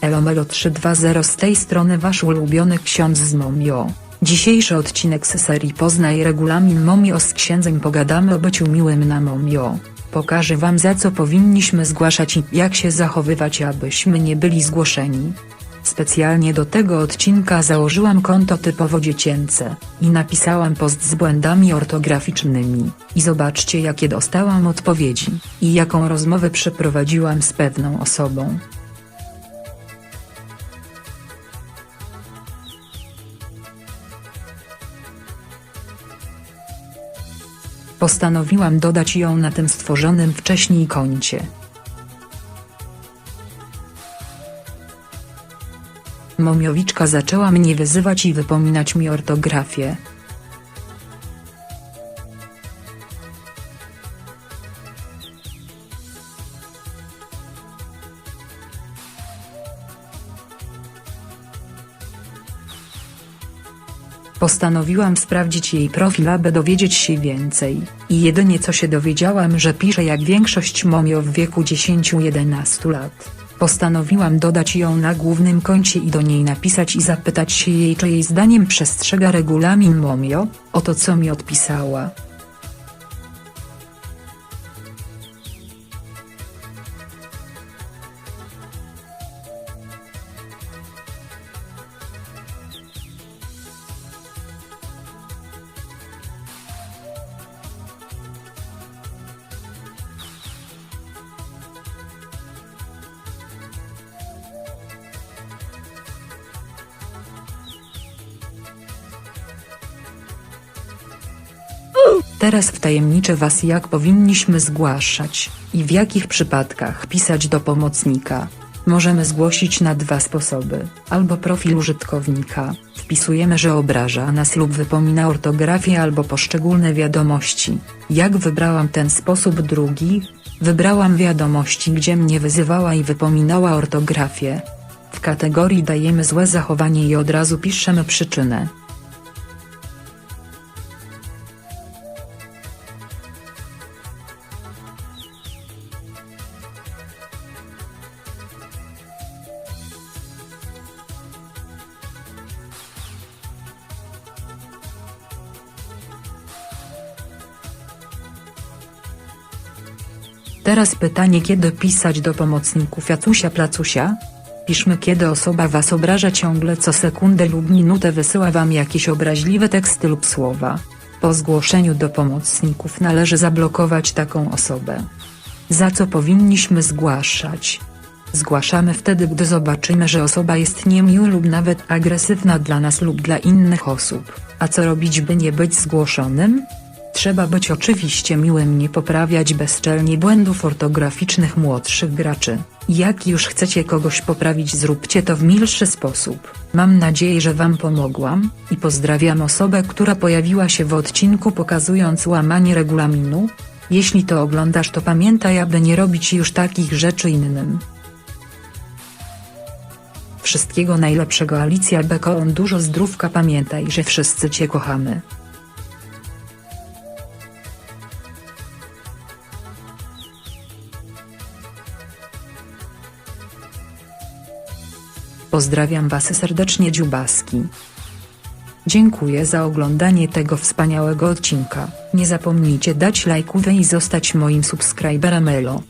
Elomelo 320 z tej strony wasz ulubiony ksiądz z Momio. Dzisiejszy odcinek z serii Poznaj regulamin Momio z księdzem pogadamy o byciu miłym na Momio. Pokażę wam za co powinniśmy zgłaszać i jak się zachowywać abyśmy nie byli zgłoszeni. Specjalnie do tego odcinka założyłam konto typowo dziecięce i napisałam post z błędami ortograficznymi. I zobaczcie jakie dostałam odpowiedzi i jaką rozmowę przeprowadziłam z pewną osobą. Postanowiłam dodać ją na tym stworzonym wcześniej koncie. Momiowiczka zaczęła mnie wyzywać i wypominać mi ortografię. Postanowiłam sprawdzić jej profil aby dowiedzieć się więcej, i jedynie co się dowiedziałam że pisze jak większość momio w wieku 10-11 lat. Postanowiłam dodać ją na głównym koncie i do niej napisać i zapytać się jej czy jej zdaniem przestrzega regulamin momio, o to co mi odpisała. Teraz wtajemniczę Was jak powinniśmy zgłaszać, i w jakich przypadkach pisać do pomocnika. Możemy zgłosić na dwa sposoby, albo profil użytkownika, wpisujemy że obraża nas lub wypomina ortografię albo poszczególne wiadomości. Jak wybrałam ten sposób drugi? Wybrałam wiadomości gdzie mnie wyzywała i wypominała ortografię. W kategorii dajemy złe zachowanie i od razu piszemy przyczynę. Teraz pytanie kiedy pisać do pomocników Jacusia Placusia? Piszmy kiedy osoba was obraża ciągle co sekundę lub minutę wysyła wam jakieś obraźliwe teksty lub słowa. Po zgłoszeniu do pomocników należy zablokować taką osobę. Za co powinniśmy zgłaszać? Zgłaszamy wtedy gdy zobaczymy że osoba jest niemiła lub nawet agresywna dla nas lub dla innych osób. A co robić by nie być zgłoszonym? Trzeba być oczywiście miłym nie poprawiać bezczelnie błędów ortograficznych młodszych graczy. Jak już chcecie kogoś poprawić zróbcie to w milszy sposób. Mam nadzieję że wam pomogłam, i pozdrawiam osobę która pojawiła się w odcinku pokazując łamanie regulaminu. Jeśli to oglądasz to pamiętaj aby nie robić już takich rzeczy innym. Wszystkiego najlepszego Alicja Bekon dużo zdrówka pamiętaj że wszyscy cię kochamy. Pozdrawiam Was serdecznie Dziubaski. Dziękuję za oglądanie tego wspaniałego odcinka. Nie zapomnijcie dać lajków i zostać moim subskryberem Elo.